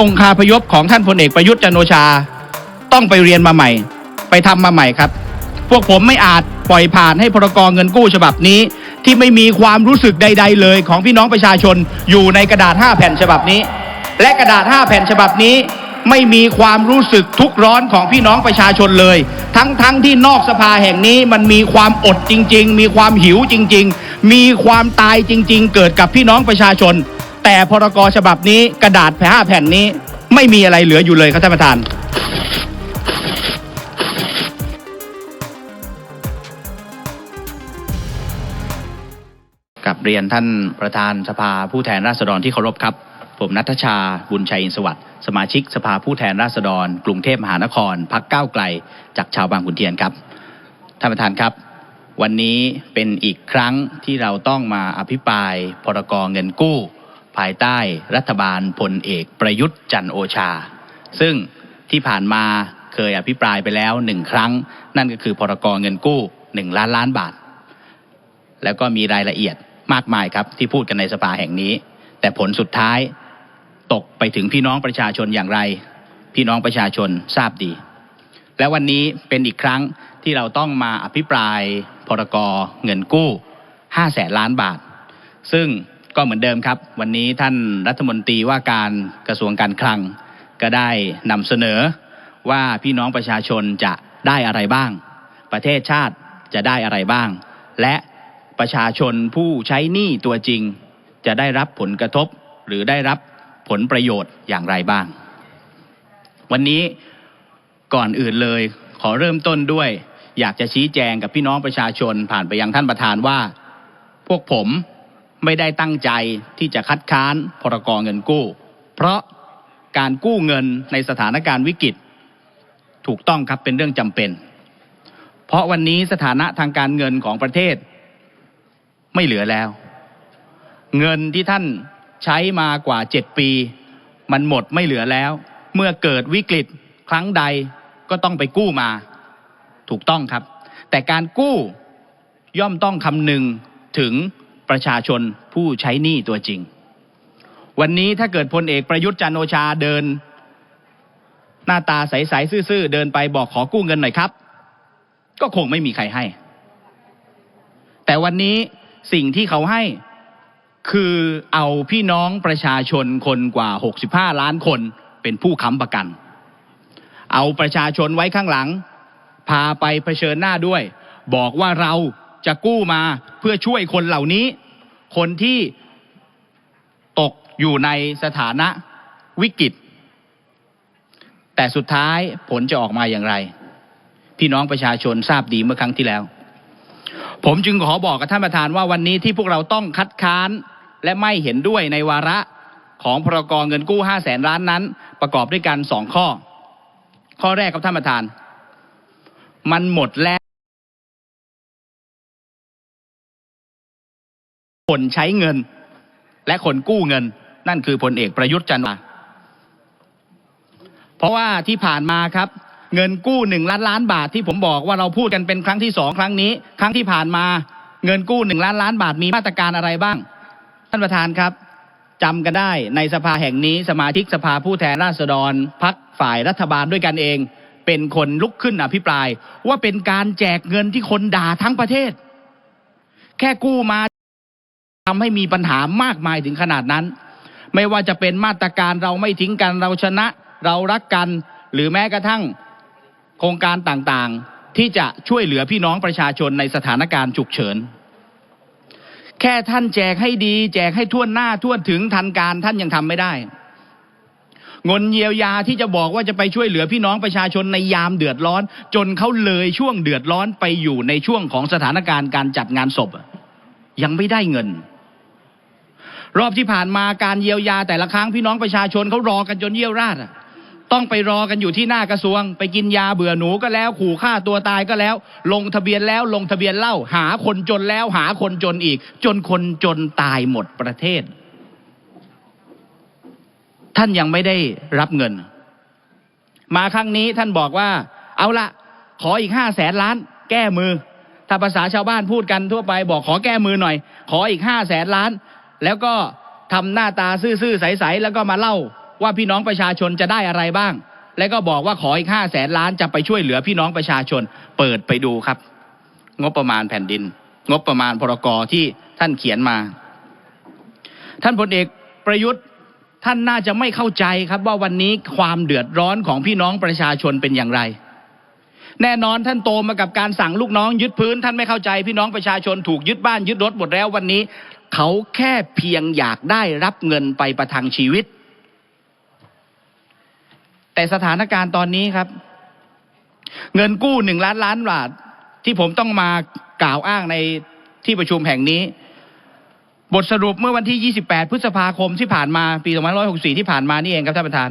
องคาพยพของท่านพลเอกประยุทธ์จันโอชา ต้องไปเรียนมาใหม่ ไปทำมาใหม่ครับ พวกผมไม่อาจปล่อยผ่านให้พรกรเงินกู้ฉบับนี้ ที่ไม่มีความรู้สึกใด ๆ เลยของพี่น้องประชาชนอยู่ในกระดาษ 5 แผ่นฉบับนี้ และกระดาษ 5 แผ่นฉบับนี้ไม่มีความรู้สึกทุกข์ร้อนของพี่น้องประชาชนเลย ทั้งๆทที่นอกสภาแห่งนี้มันมีความอดจริง ๆ มีความหิวจริง ๆ มีความตายจริง ๆ เกิดกับพี่น้องประชาชน แต่พรกฉบับนี้กระดาษแผ่ห้าแผ่นนี้ ไม่มีอะไรเหลืออยู่เลยครับท่านประธานกับเรียนท่านประธานสภาผู้แทนราษฎรที่เคารพครับ ผมนัทชาบุญชัยอินสวัสดิ์สมาชิกสภาผู้แทนราษฎร กรุงเทพมหานครพักก้าวไกล จากชาวบางขุนเทียนครับท่านประธานครับ วันนี้เป็นอีกครั้งที่เราต้องมาอภิปรายพรกเงินกู้ ภายใต้รัฐบาลพลเอกประยุทธ์จันโอชา ซึ่งที่ผ่านมาเคยอภิปรายไปแล้วหนึ่งครั้ง นั่นก็คือพรกรเงินกู้หนึ่งล้านล้านบาท แล้วก็มีรายละเอียดมากมายครับที่พูดกันในสภาแห่งนี้ แต่ผลสุดท้ายตกไปถึงพี่น้องประชาชนอย่างไร พี่น้องประชาชนทราบดี และวันนี้เป็นอีกครั้งที่เราต้องมาอภิปรายพรกรเงินกู้5แสนล้านบาท ซึ่ง ก็เหมือนเดิมครับ วันนี้ท่านรัฐมนตรีว่าการกระทรวงการคลัง ก็ได้นำเสนอว่าพี่น้องประชาชนจะได้อะไรบ้าง ประเทศชาติจะได้อะไรบ้าง และประชาชนผู้ใช้หนี้ตัวจริง จะได้รับผลกระทบหรือได้รับผลประโยชน์อย่างไรบ้าง วันนี้ก่อนอื่นเลยขอเริ่มต้นด้วย อยากจะชี้แจงกับพี่น้องประชาชนผ่านไปยังท่านประธานว่า พวกผม ไม่ได้ตั้งใจที่จะคัดค้านพรกเงินกู้ เพราะการกู้เงินในสถานการณ์วิกฤต ถูกต้องครับเป็นเรื่องจำเป็น เพราะวันนี้สถานะทางการเงินของประเทศ ไม่เหลือแล้ว เงินที่ท่านใช้มากว่าเจ็ดปี มันหมดไม่เหลือแล้ว เมื่อเกิดวิกฤตครั้งใดก็ต้องไปกู้มา ถูกต้องครับ แต่การกู้ย่อมต้องคำนึงถึง ประชาชนผู้ใช้หนี้ตัวจริง วันนี้ถ้าเกิดพลเอกประยุทธ์จันโอชาเดิน หน้าตาใสๆซื่อๆเดินไปบอกขอกู้เงินหน่อยครับ ก็คงไม่มีใครให้ แต่วันนี้สิ่งที่เขาให้คือเอาพี่น้องประชาชนคนกว่า 65 ล้านคนเป็นผู้ค้ำประกัน เอาประชาชนไว้ข้างหลัง พาไปเผชิญหน้าด้วย บอกว่าเรา จะกู้มาเพื่อช่วยคนเหล่านี้คนที่ตกอยู่ในสถานะวิกฤต แต่สุดท้ายผลจะออกมาอย่างไร พี่น้องประชาชนทราบดีเมื่อครั้งที่แล้ว ผมจึงขอบอกกับท่านประธานว่าวันนี้ที่พวกเราต้องคัดค้านและไม่เห็นด้วยในวาระของพรกรเงินกู้5แสนล้านนั้น ประกอบด้วยกันสองข้อ ข้อแรกครับท่านประธาน มันหมดแล้ว คนใช้เงิน และคนกู้เงิน นั่นคือพลเอกประยุทธ์จันทร์โอชาเพราะว่าที่ผ่านมาครับ เงินกู้หนึ่งล้านล้านบาทที่ผมบอกว่าเราพูดกันเป็นครั้งที่สองครั้งนี้ ครั้งที่ผ่านมาเงินกู้หนึ่งล้านล้านบาทมีมาตรการอะไรบ้าง ท่านประธานครับจำกันได้ในสภาแห่งนี้สมาชิกสภาผู้แทนราษฎรพักฝ่ายรัฐบาลด้วยกันเอง เป็นคนลุกขึ้นอภิปราย ว่าเป็นการแจกเงินที่คนด่าทั้งประเทศ แค่กู้มา ทำให้มีปัญหามากมายถึงขนาดนั้น ไม่ว่าจะเป็นมาตรการเราไม่ทิ้งกันเราชนะ เรารักกัน หรือแม้กระทั่งโครงการต่างๆ ที่จะช่วยเหลือพี่น้องประชาชนในสถานการณ์ฉุกเฉิน แค่ท่านแจกให้ดี แจกให้ทั่วหน้าทั่วถึงทันการท่านยังทำไม่ได้เงินเยียวยาที่จะบอกว่าจะไปช่วยเหลือพี่น้องประชาชนในยามเดือดร้อน จนเขาเลยช่วงเดือดร้อนไปอยู่ในช่วงของสถานการณ์การจัดงานศพ ยังไม่ได้เงิน รอบที่ผ่านมาการเยียวยาแต่ละครั้งพี่น้องประชาชนเขารอกันจนเยี่ยวราดต้องไปรอกันอยู่ที่หน้ากระทรวง ไปกินยาเบื่อหนูก็แล้ว ขู่ฆ่าตัวตายก็แล้ว ลงทะเบียนแล้วลงทะเบียนเล่า หาคนจนแล้วหาคนจนอีก จนคนจนตายหมดประเทศ ท่านยังไม่ได้รับเงิน มาครั้งนี้ท่านบอกว่า เอาละขออีกห้าแสนล้าน แก้มือ ถ้าภาษาชาวบ้านพูดกันทั่วไป บอกขอแก้มือหน่อย ขออีกห้าแสนล้าน แล้วก็ทำหน้าตาซื่อๆใสๆแล้วก็มาเล่าว่าพี่น้องประชาชนจะได้อะไรบ้าง และก็บอกว่าขออีกห้าแสนล้านจะไปช่วยเหลือพี่น้องประชาชน เปิดไปดูครับ งบประมาณแผ่นดิน งบประมาณพรกที่ท่านเขียนมา ท่านพลเอกประยุทธ์ท่านน่าจะไม่เข้าใจครับว่าวันนี้ความเดือดร้อนของพี่น้องประชาชนเป็นอย่างไร แน่นอนท่านโตมากับการสั่งลูกน้องยึดพื้น ท่านไม่เข้าใจพี่น้องประชาชนถูกยึดบ้านยึดรถหมดแล้ววันนี้ เขาแค่เพียงอยากได้รับเงินไปประทังชีวิต แต่สถานการณ์ตอนนี้ครับ เงินกู้หนึ่งล้านล้านบาทที่ผมต้องมากล่าวอ้างในที่ประชุมแห่งนี้ บทสรุปเมื่อวันที่ 28 พฤษภาคมที่ผ่านมาปี2564 ที่ผ่านมานี่เองครับท่านประธาน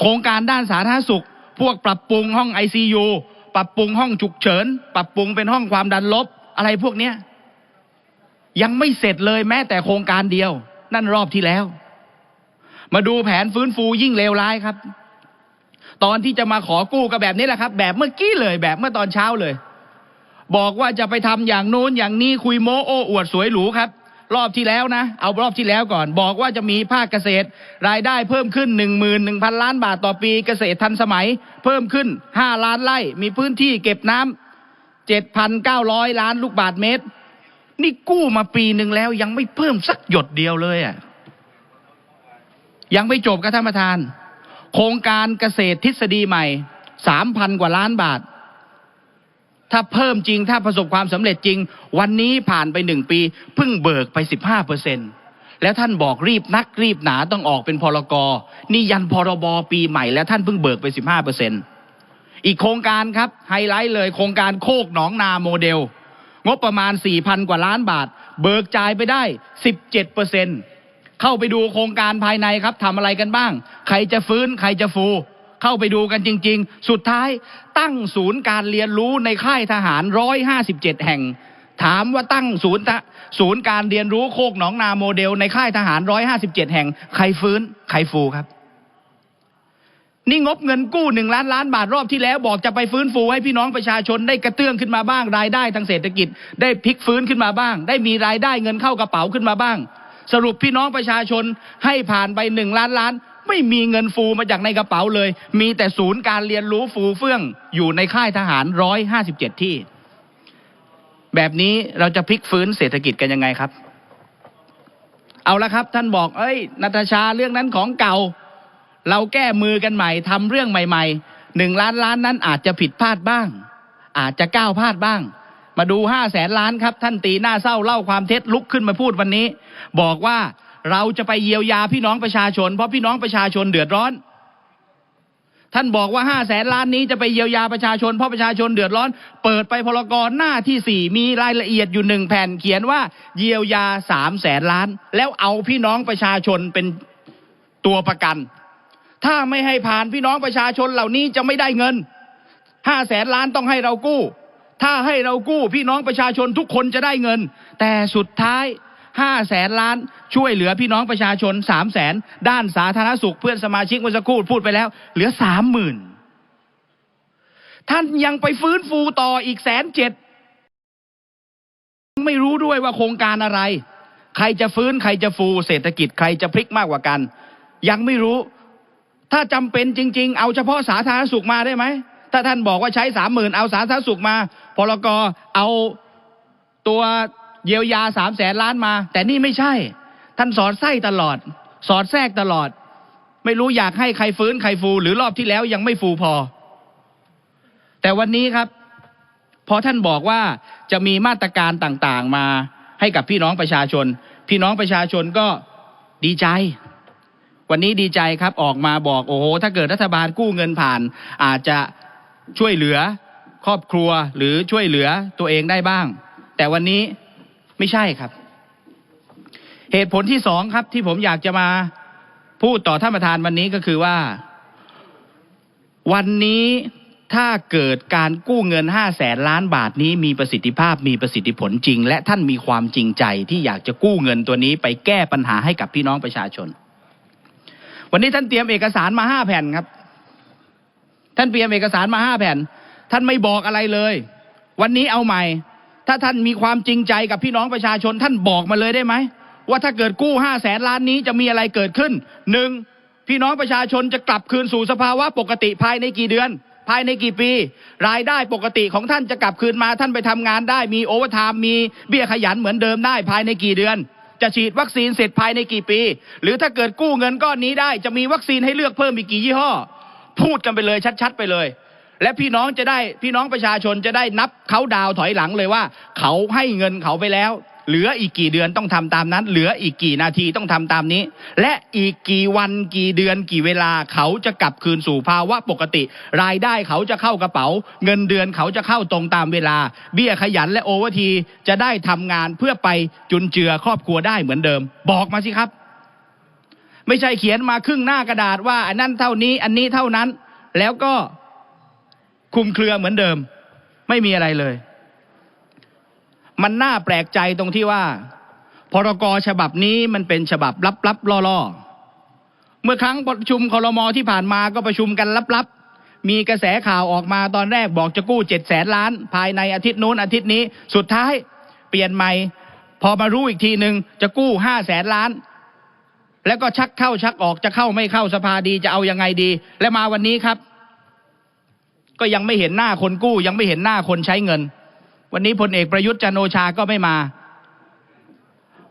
โครงการด้านสาธารณสุข พวกปรับปรุงห้อง ICU ปรับปรุงห้องฉุกเฉิน ปรับปรุงเป็นห้องความดันลบอะไรพวกเนี้ย ยังไม่เสร็จเลยแม้แต่โครงการเดียว นั่นรอบที่แล้ว มาดูแผนฟื้นฟูยิ่งเลวร้ายครับ ตอนที่จะมาขอกู้ก็แบบนี้แหละครับ แบบเมื่อกี้เลยแบบเมื่อตอนเช้าเลย บอกว่าจะไปทำอย่างโน้นอย่างนี้คุยโม้โอ้อวดสวยหรูครับ รอบที่แล้วนะ เอารอบที่แล้วก่อน บอกว่าจะมีภาคเกษตร รายได้เพิ่มขึ้น 1 1 0 0 0 ล้านบาทต่อปีเกษตรทันสมัย เพิ่มขึ้น 5 ล้านไร่มีพื้นที่เก็บน้ำ7,900 ล้านลูกบาทเมตร นี่กู้มาปีหนึ่งแล้ว ยังไม่เพิ่มสักหยดเดียวเลยอะยังไม่จบครับท่านประธาน โครงการเกษตรทฤษฎีใหม่3,000กว่าล้านบาท ถ้าเพิ่มจริงถ้าประสบความสำเร็จจริง วันนี้ผ่านไปหนึ่งปีเพิ่งเบิกไป15เปอร์เซ็นตแล้วท่านบอกรีบนักรีบหนาต้องออกเป็นพรกนี่ยันพรบปีใหม่ แล้วท่านเพิ่งเบิกไป15เปอร์เซ็นอีกโครงการครับไฮไลท์เลยโครงการโคกหนองนาโมเดล งบประมาณ4,000กว่าล้านบาท เบิกจ่ายไปได้ 17เปอร์เซ็นเข้าไปดูโครงการภายในครับทำอะไรกันบ้าง ใครจะฟื้นใครจะฟู เข้าไปดูกันจริง ๆ สุดท้ายตั้งศูนย์การเรียนรู้ในค่ายทหาร 157 แห่ง ถามว่าตั้งศูนย์ศูนย์การเรียนรู้โคกหนองนาโมเดลในค่ายทหาร 157 แห่ง ใครฟื้นใครฟูครับ นี่งบเงินกู้หนึ่งล้านล้านบาทรอบที่แล้วบอกจะไปฟื้นฟูให้พี่น้องประชาชนได้กระเตื้องขึ้นมาบ้างรายได้ทางเศรษฐกิจ ได้พลิกฟื้นขึ้นมาบ้าง ได้มีรายได้เงินเข้ากระเป๋าขึ้นมาบ้าง สรุปพี่น้องประชาชนให้ผ่านไปหนึ่งล้านล้าน ไม่มีเงินฟูมาจากในกระเป๋าเลย มีแต่ศูนย์การเรียนรู้ฟูเฟื่องอยู่ในค่ายทหารร้อยห้าสิบเจ็ดที่ แบบนี้เราจะพลิกฟื้นเศรษฐกิจกันยังไงครับ เอาละครับ ท่านบอก เอ้ยนัทชาเรื่องนั้นของเก่า เราแก้มือกันใหม่ทำเรื่องใหม่ๆหนึ่งล้านล้านนั้นอาจจะผิดพลาดบ้าง อาจจะก้าวพลาดบ้าง มาดูห้าแสนล้านครับท่านตีหน้าเศร้าเล่าความเท็จลุกขึ้นมาพูดวันนี้ บอกว่าเราจะไปเยียวยาพี่น้องประชาชน เพราะพี่น้องประชาชนเดือดร้อน ท่านบอกว่าห้าแสนล้านนี้จะไปเยียวยาประชาชนเพราะประชาชนเดือดร้อน เปิดไปพลกรหน้าที่สี่มีรายละเอียดอยู่หนึ่งแผ่นเขียนว่าเยียวยาสามแสนล้าน แล้วเอาพี่น้องประชาชนเป็นตัวประกัน ถ้าไม่ให้ผ่านพี่น้องประชาชนเหล่านี้จะไม่ได้เงินห้าแสนล้านต้องให้เรากู้ ถ้าให้เรากู้พี่น้องประชาชนทุกคนจะได้เงิน แต่สุดท้ายห้าแสนล้านช่วยเหลือพี่น้องประชาชนสามแสนด้านสาธารณสุขเพื่อนสมาชิกเมื่อสักครู่พูดไปแล้ว เหลือสามหมื่นท่านยังไปฟื้นฟูต่ออีกแสนเจ็ดไม่รู้ด้วยว่าโครงการอะไร ใครจะฟื้นใครจะฟูเศรษฐกิจใครจะพลิกมากกว่ากัน ยังไม่รู้ ถ้าจำเป็นจริง ๆ เอาเฉพาะสาธารณสุขมาได้ไหม ถ้าท่านบอกว่าใช้สามหมื่นเอาสาธารณสุขมา พลกเอาตัวเยียวยาสามแสนล้านมา แต่นี่ไม่ใช่ ท่านสอดไส้ตลอด สอดแทรกตลอด ไม่รู้อยากให้ใครฟื้นใครฟู หรือรอบที่แล้วยังไม่ฟูพอ แต่วันนี้ครับ พอท่านบอกว่าจะมีมาตรการต่างๆมาให้กับพี่น้องประชาชน พี่น้องประชาชนก็ดีใจ วันนี้ดีใจครับออกมาบอกโอ้โหถ้าเกิดรัฐบาลกู้เงินผ่าน อาจจะช่วยเหลือครอบครัวหรือช่วยเหลือตัวเองได้บ้าง แต่วันนี้ไม่ใช่ครับ เหตุผลที่สองครับที่ผมอยากจะมาพูดต่อท่านประธานวันนี้ก็คือว่า วันนี้ถ้าเกิดการกู้เงินห้าแสนล้านบาทนี้มีประสิทธิภาพมีประสิทธิผลจริง และท่านมีความจริงใจที่อยากจะกู้เงินตัวนี้ไปแก้ปัญหาให้กับพี่น้องประชาชน วันนี้ท่านเตรียมเอกสารมาห้าแผ่นครับ ท่านเตรียมเอกสารมาห้าแผ่น ท่านไม่บอกอะไรเลย วันนี้เอาใหม่ ถ้าท่านมีความจริงใจกับพี่น้องประชาชน ท่านบอกมาเลยได้ไหมว่าถ้าเกิดกู้ห้าแสนล้านนี้จะมีอะไรเกิดขึ้นหนึ่งพี่น้องประชาชนจะกลับคืนสู่สภาวะปกติภายในกี่เดือน ภายในกี่ปี รายได้ปกติของท่านจะกลับคืนมา ท่านไปทำงานได้มีโอเวอร์ไทม์มีเบี้ยขยันเหมือนเดิมได้ภายในกี่เดือน จะฉีดวัคซีนเสร็จภายในกี่ปี หรือถ้าเกิดกู้เงินก้อนนี้ได้ จะมีวัคซีนให้เลือกเพิ่มอีกกี่ยี่ห้อ พูดกันไปเลยชัดๆ ไปเลย และพี่น้องจะได้พี่น้องประชาชนจะได้นับเขาดาวถอยหลังเลยว่า เขาให้เงินเขาไปแล้ว เหลืออีกกี่เดือนต้องทำตามนั้น เหลืออีกกี่นาทีต้องทำตามนี้ และอีกกี่วันกี่เดือนกี่เวลาเขาจะกลับคืนสู่ภาวะปกติ รายได้เขาจะเข้ากระเป๋า เงินเดือนเขาจะเข้าตรงตามเวลา เบี้ยขยันและโอเวอร์ทีจะได้ทำงานเพื่อไปจุนเจือครอบครัวได้เหมือนเดิม บอกมาสิครับ ไม่ใช่เขียนมาครึ่งหน้ากระดาษว่าอันนั้นเท่านี้อันนี้เท่านั้น แล้วก็คุมเครือเหมือนเดิม ไม่มีอะไรเลย มันน่าแปลกใจตรงที่ว่า พรกฉบับนี้มันเป็นฉบับลับๆล่อๆ เมื่อครั้งประชุมคลมที่ผ่านมาก็ประชุมกันลับๆ มีกระแสข่าวออกมาตอนแรกบอกจะกู้เจ็ดแสนล้าน ภายในอาทิตย์นู้นอาทิตย์นี้ สุดท้ายเปลี่ยนใหม่ พอมารู้อีกทีหนึ่งจะกู้ห้าแสนล้าน แล้วก็ชักเข้าชักออกจะเข้าไม่เข้าสภาดีจะเอายังไงดี และมาวันนี้ครับ ก็ยังไม่เห็นหน้าคนกู้ยังไม่เห็นหน้าคนใช้เงิน วันนี้พลเอกประยุทธ์จันโอชาก็ไม่มา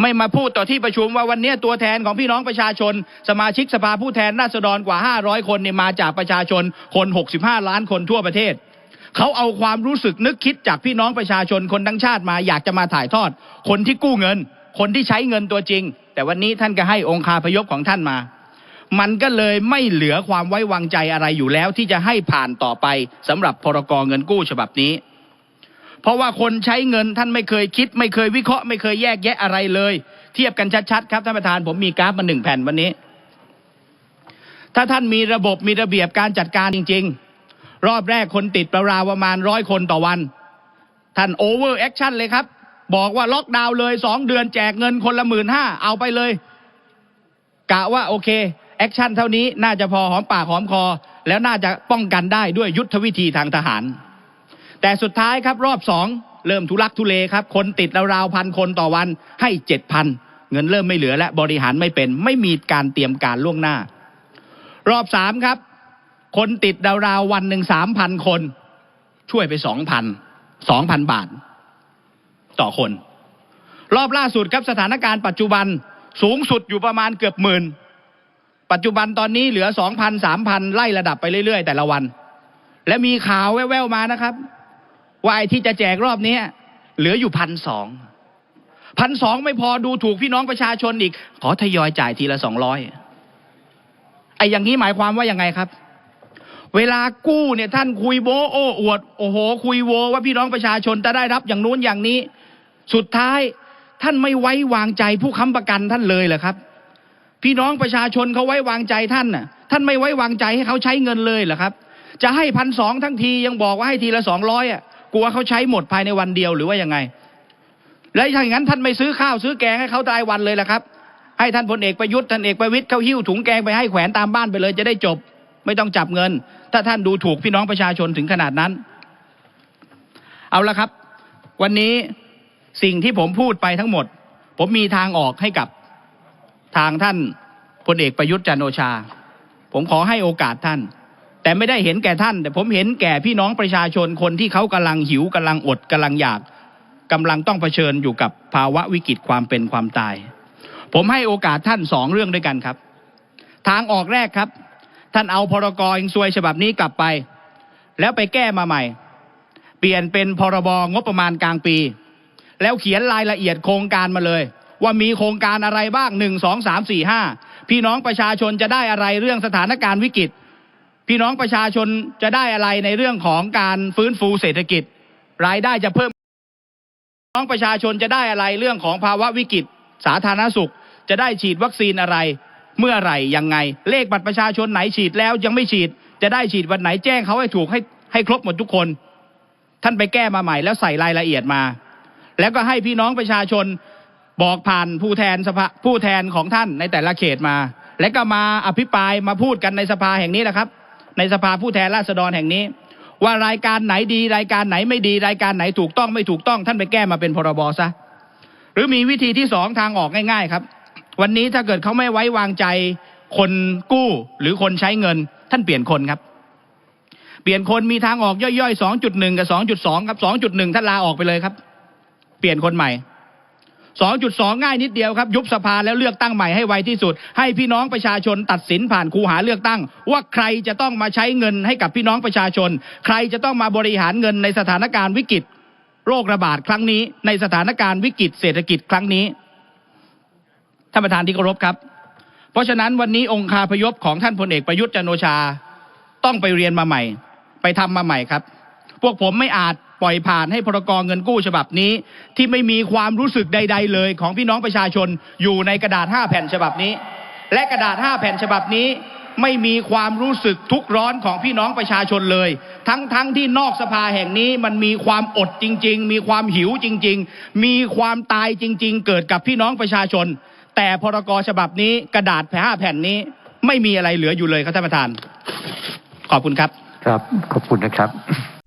ไม่มาพูดต่อที่ประชุมว่าวันนี้ตัวแทนของพี่น้องประชาชน สมาชิกสภาผู้แทนราษฎรกว่า 500 คนเนี่ยมาจากประชาชนคน 65 ล้านคนทั่วประเทศเขาเอาความรู้สึกนึกคิดจากพี่น้องประชาชนคนทั้งชาติมาอยากจะมาถ่ายทอด คนที่กู้เงิน คนที่ใช้เงินตัวจริง แต่วันนี้ท่านก็ให้องค์คาพยพของท่านมา มันก็เลยไม่เหลือความไว้วางใจอะไรอยู่แล้วที่จะให้ผ่านต่อไปสำหรับพรกรเงินกู้ฉบับนี้ เพราะว่าคนใช้เงินท่านไม่เคยคิด ไม่เคยวิเคราะห์ไม่เคยแยกแยะอะไรเลย เทียบกันชัดๆครับท่านประธานผมมีกราฟมาหนึ่งแผ่นวันนี้ ถ้าท่านมีระบบมีระเบียบการจัดการจริง ๆ รอบแรกคนติดราวๆประมาณร้อยคนต่อวัน ท่านโอเวอร์แอคชั่นเลยครับ บอกว่าล็อกดาวน์เลยสองเดือนแจกเงินคนละหมื่นห้าเอาไปเลยกะว่าโอเคแอคชั่นเท่านี้น่าจะพอหอมปากหอมคอ แล้วน่าจะป้องกันได้ด้วยยุทธวิธีทางทหาร แต่สุดท้ายครับรอบสองเริ่มทุลักทุเลครับคนติดราวๆพันคนต่อวันให้เจ็ดพันเงินเริ่มไม่เหลือและบริหารไม่เป็นไม่มีการเตรียมการล่วงหน้า รอบสามครับ คนติดราวๆวันหนึ่งสามพันคน ช่วยไปสองพันสองพันบาท ต่อคน รอบล่าสุดครับสถานการณ์ปัจจุบันสูงสุดอยู่ประมาณเกือบหมื่น ปัจจุบันตอนนี้เหลือสองพันสามพันไล่ระดับไปเรื่อยๆ แต่ละวัน และมีข่าวแว่วๆมานะครับ ว่าไอ้ที่จะแจกรอบนี้เหลืออยู่พันสองพันสองไม่พอดูถูกพี่น้องประชาชนอีก ขอทยอยจ่ายทีละสองร้อยไอ้อย่างนี้หมายความว่ายังไงครับ เวลากู้เนี่ยท่านคุยโบโอ้อวดโอ้โห คุยโวว่าพี่น้องประชาชนจะได้รับอย่างนู้นอย่างนี้ สุดท้ายท่านไม่ไว้วางใจผู้ค้ำประกันท่านเลยเหรอครับ พี่น้องประชาชนเขาไว้วางใจท่านน่ะ ท่านไม่ไว้วางใจให้เขาใช้เงินเลยเหรอครับ จะให้พันสองทั้งทียังบอกว่าให้ทีละสองร้อยอะ กลัวเขาใช้หมดภายในวันเดียวหรือว่ายังไง แล้วถ้าอย่างนั้นท่านไม่ซื้อข้าวซื้อแกงให้เขารายวันเลยล่ะครับ ให้ท่านพลเอกประยุทธ์ท่านเอกประวิตยเขาหิ้วถุงแกงไปให้แขวนตามบ้านไปเลยจะได้จบ ไม่ต้องจับเงิน ถ้าท่านดูถูกพี่น้องประชาชนถึงขนาดนั้น เอาละครับ วันนี้สิ่งที่ผมพูดไปทั้งหมด ผมมีทางออกให้กับทางท่านพลเอกประยุทธ์จันโอชา ผมขอให้โอกาสท่าน แต่ไม่ได้เห็นแก่ท่าน แต่ผมเห็นแก่พี่น้องประชาชนคนที่เขากำลังหิวกำลังอดกำลังอยากกำลังต้องเผชิญอยู่กับภาวะวิกฤตความเป็นความตาย ผมให้โอกาสท่านสองเรื่องด้วยกันครับ ทางออกแรกครับ ท่านเอาพรกอิงซวยฉบับนี้กลับไป แล้วไปแก้มาใหม่ เปลี่ยนเป็นพรบงบประมาณกลางปี แล้วเขียนรายละเอียดโครงการมาเลย ว่ามีโครงการอะไรบ้างหนึ่งสองสามสี่ห้าพี่น้องประชาชนจะได้อะไรเรื่องสถานการณ์วิกฤต พี่น้องประชาชนจะได้อะไรในเรื่องของการฟื้นฟูเศรษฐกิจ รายได้จะเพิ่มพี่น้องประชาชนจะได้อะไรเรื่องของภาวะวิกฤต สาธารณสุข จะได้ฉีดวัคซีนอะไร เมื่อไหร่ยังไง เลขบัตรประชาชนไหนฉีดแล้วยังไม่ฉีด จะได้ฉีดวันไหนแจ้งเขาให้ถูกให้ให้ครบหมดทุกคน ท่านไปแก้มาใหม่แล้วใส่รายละเอียดมา แล้วก็ให้พี่น้องประชาชนบอกผ่านผู้แทนสภาผู้แทนของท่านในแต่ละเขตมา และก็มาอภิปรายมาพูดกันในสภาแห่งนี้นะครับ ในสภาผู้แทนราษฎรแห่งนี้ ว่ารายการไหนดีรายการไหนไม่ดีรายการไหนถูกต้องไม่ถูกต้องท่านไปแก้มาเป็นพรบซะหรือมีวิธีที่สองทางออกง่าย ๆ ครับ วันนี้ถ้าเกิดเขาไม่ไว้วางใจคนกู้หรือคนใช้เงิน ท่านเปลี่ยนคนครับ เปลี่ยนคนมีทางออกย่อยๆ 2.1 กับ 2.2 ครับ 2.1 ท่านลาออกไปเลยครับ เปลี่ยนคนใหม่ 2.2 ง่ายนิดเดียวครับ ยุบสภาแล้วเลือกตั้งใหม่ให้ไวที่สุด ให้พี่น้องประชาชนตัดสินผ่านคูหาเลือกตั้ง ว่าใครจะต้องมาใช้เงินให้กับพี่น้องประชาชน ใครจะต้องมาบริหารเงินในสถานการณ์วิกฤตโรคระบาดครั้งนี้ ในสถานการณ์วิกฤตเศรษฐกิจครั้งนี้ท่านประธานที่เคารพครับ เพราะฉะนั้นวันนี้องค์คาพยพของท่านพลเอกประยุทธ์จันโอชาต้องไปเรียนมาใหม่ ไปทำมาใหม่ครับ พวกผมไม่อาจ ปล่อยผ่านให้พรกรเงินกู้ฉบับนี้ ที่ไม่มีความรู้สึกใด ๆ เลยของพี่น้องประชาชนอยู่ในกระดาษ 5 แผ่นฉบับนี้ และกระดาษ 5 แผ่นฉบับนี้ ไม่มีความรู้สึกทุกข์ร้อนของพี่น้องประชาชนเลย ทั้งๆทที่นอกสภาแห่งนี้มันมีความอดจริง ๆ มีความหิวจริง ๆ มีความตายจริง ๆ เกิดกับพี่น้องประชาชน แต่พรกฉบับนี้กระดาษห้าแผ่นนี้ไม่มีอะไรเหลืออยู่เลยครับท่านประธาน ขอบคุณครับ ครับ ขอบคุณนะครับ